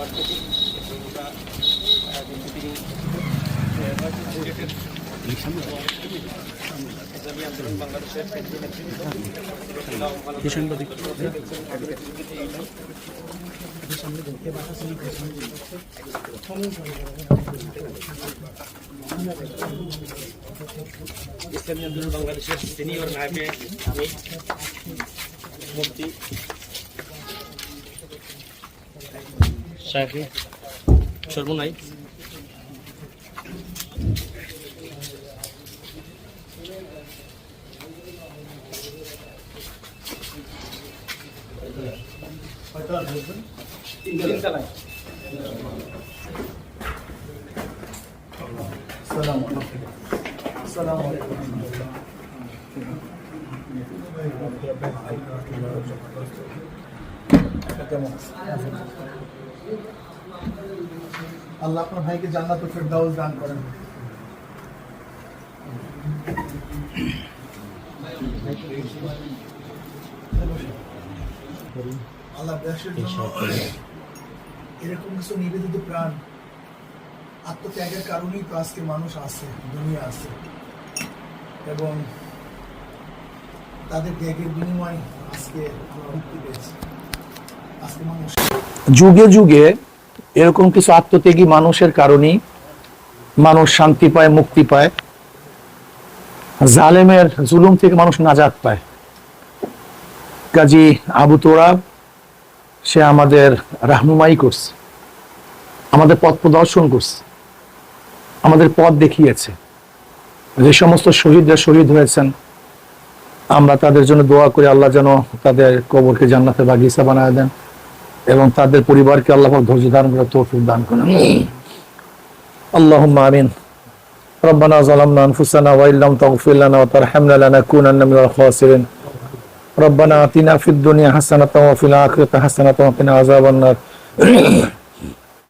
কিন্তু তিনি ইসলামী আন্দোলন বাংলাদেশের সিনিয়র নায়বে আমি মুফতি Sakhi. Sharmu Nai. Salam Salam Salam Salam Salam আল্লাহ আপনার ভাইকে জান্নাত ফেরদাউস দান করেন। আল্লাহ জন্য এরকম কিছু নিবেদিত প্রাণ আত্মত্যাগের কারণেই তো আজকে মানুষ আছে, দুনিয়া আছে। এবং তাদের ত্যাগের বিনিময়ে আজকে আমরা মুক্তি পেয়েছি। যুগে যুগে এরকম কিছু আত্মত্যাগী মানুষের কারণেই মানুষ শান্তি পায়, মুক্তি পায়। জালেমের জুলুম থেকে মানুষ নাজাত পায়। কাজী আবু তোরাব, সে আমাদের রাহনুমাই করছে। আমাদের পথ প্রদর্শন করছে। আমাদের পথ দেখিয়েছে। যে সমস্ত শহীদরা শহীদ হয়েছেন, আমরা তাদের জন্য দোয়া করি, আল্লাহ যেন তাদের কবরকে জান্নাতে বাগিচা বানায় দেন। এবং তাদের পরিবারকে আল্লাহ পাক ধৈর্য ধারণ করে তৌফিক দান করেন اللهم آمين ربنا ظلمنا أنفسنا وإن لم تغفر لنا وترحمنا لنكونن من الخاسرين ربنا آتنا في الدنيا حسنة وفي الآخرة حسنة وقنا عذاب النار